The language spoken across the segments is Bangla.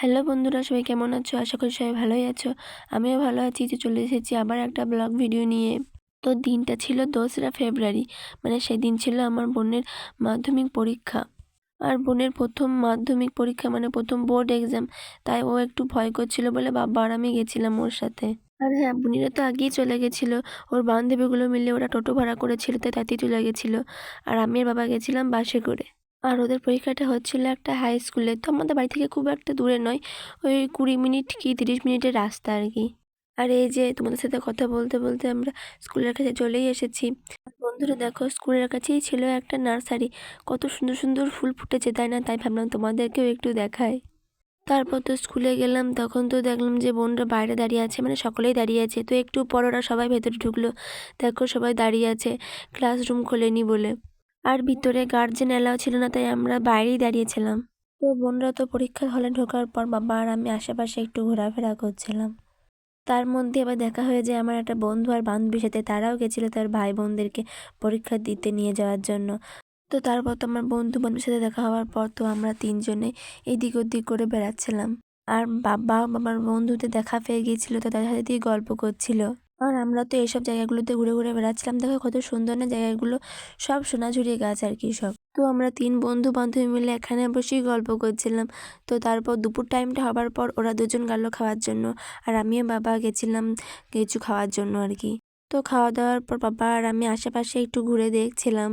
হ্যালো বন্ধুরা, সবাই কেমন আছো? আশা করি সবাই ভালোই আছো। আমিও ভালো আছি যে চলে এসেছি আবার একটা ব্লগ ভিডিও নিয়ে। তো দিনটা ছিল দোসরা ফেব্রুয়ারি মানে সেদিন ছিল আমার বোনের মাধ্যমিক পরীক্ষা। আর বোনের প্রথম মাধ্যমিক পরীক্ষা মানে প্রথম বোর্ড এক্সাম, তাই ও একটু ভয় করছিল বলে বাবা আর আমি গেছিলাম ওর সাথে। আর হ্যাঁ বুনিরা তো আগেই চলে গেছিল। ওর বান্ধবীগুলো মিলে ওরা টোটো ভাড়া করেছিল, তাই তাতেই চলে গেছিল। আর আমি আর বাবা গেছিলাম বাসে করে। আর ওদের পরীক্ষাটা হচ্ছিল একটা হাই স্কুলে তো আমাদের বাড়ি থেকে খুব একটা দূরে নয়, ওই কুড়ি মিনিট কি তিরিশ মিনিটের রাস্তা আর কি। আর এই যে তোমাদের সাথে কথা বলতে বলতে আমরা স্কুলের কাছে চলেই এসেছি। বন্ধুরা দেখো, স্কুলের কাছেই ছিল একটা নার্সারি। কত সুন্দর সুন্দর ফুল ফুটেছে, তাই না? তাই ভাবলাম তোমাদেরকেও একটু দেখায় তারপর তো স্কুলে গেলাম, তখন তো দেখলাম যে বোনরা বাইরে দাঁড়িয়ে আছে মানে সকলেই দাঁড়িয়ে আছে। তো একটু পর ওরা সবাই ভেতরে ঢুকলো। দেখো সবাই দাঁড়িয়ে আছে ক্লাসরুম খোলেনি বলে। আর ভিতরে গার্জেন অ্যালাও ছিল না, তাই আমরা বাইরেই দাঁড়িয়েছিলাম তো বোনরা তো পরীক্ষার হলে ঢোকার পর বাবা আর আমি আশেপাশে একটু ঘোরাফেরা করছিলাম। তার মধ্যে আবার দেখা হয়ে যায় আমার একটা বন্ধু আর বান্ধবীর সাথে, তারাও গেছিল তার ভাই বোনদেরকে পরীক্ষা দিতে নিয়ে যাওয়ার জন্য। তো তারপর তো আমার বন্ধু বান্ধবীর সাথে দেখা হওয়ার পর তো আমরা তিনজনে এদিক ওদিক করে বেড়াচ্ছিলাম। আর বাবা আমার বন্ধুদের দেখা পেয়ে গিয়েছিল, তো তাদের সাথে গল্প করছিল। আর আমরা তো এইসব জায়গাগুলোতে ঘুরে ঘুরে বেড়াচ্ছিলাম। দেখো কত সুন্দর না জায়গাগুলো, সব সোনাঝুরি গাছ আর কি সব। তো আমরা তিন বন্ধু বান্ধবী মিলে এখানে বসেই গল্প করছিলাম। তো তারপর দুপুর টাইমটা হবার পর ওরা দুজন গেল খাওয়ার জন্য আর আমিও বাবা গেছিলাম কিছু খাওয়ার জন্য আর কি। তো খাওয়া দাওয়ার পর বাবা আর আমি আশেপাশে একটু ঘুরে দেখছিলাম।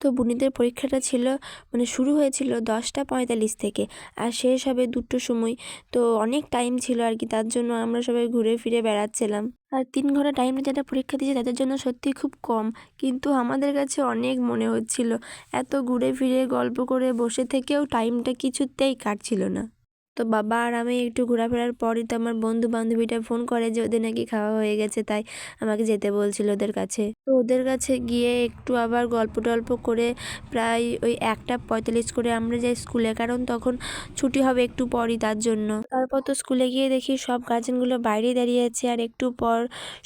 তো বুনিদের পরীক্ষাটা ছিল মানে শুরু হয়েছিল দশটা পঁয়তাল্লিশ থেকে, আর শেষ হবে দুটোর সময়। তো অনেক টাইম ছিল আর কি, তার জন্য আমরা সবাই ঘুরে ফিরে বেড়াচ্ছিলাম। আর তিন ঘণ্টা টাইমে যারা পরীক্ষা দিয়েছে, তাদের জন্য সত্যি খুব কম। কিন্তু আমাদের কাছে অনেক মনে হচ্ছিল। এত ঘুরে ফিরে, গল্প করে বসে থেকেও টাইমটা কিছুতেই কাটছিল না। তো বাবা আর আমি একটু ঘোরাফেরার পরই তো আমার বন্ধু বান্ধবীটা ফোন করে যে ওদের নাকি খাওয়া হয়ে গেছে, তাই আমাকে যেতে বলছিল ওদের কাছে। তো ওদের কাছে গিয়ে একটু আবার গল্প টল্প করে প্রায় ওই একটা পঁয়তাল্লিশ করে আমরা যাই স্কুলে, কারণ তখন ছুটি হবে একটু পরই তার জন্য। তারপর তো স্কুলে গিয়ে দেখি সব গার্জেনগুলো বাইরেই দাঁড়িয়ে আছে আর একটু পর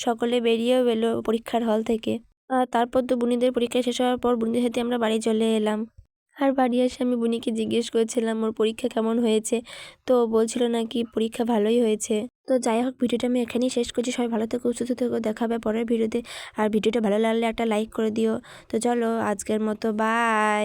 সকলে বেরিয়েও এলো পরীক্ষার হল থেকে। তারপর তো বুনিদের পরীক্ষা শেষ হওয়ার পর বুনিদের সাথে আমরা বাড়ি চলে এলাম। আর বাড়ি এসে আমি বুনিকে জিজ্ঞেস করেছিলাম, ওর পরীক্ষা কেমন হয়েছে? তো বলছিল নাকি পরীক্ষা ভালোই হয়েছে। তো যাই হোক, ভিডিওটা আমি এখানেই শেষ করছি। সবাই ভালো থেকো, সুস্থ থেকো দেখাবে পরের ভিডিওতে। আর ভিডিওটা ভালো লাগলে একটা লাইক করে দিও। তো চলো, আজকের মতো, বাই!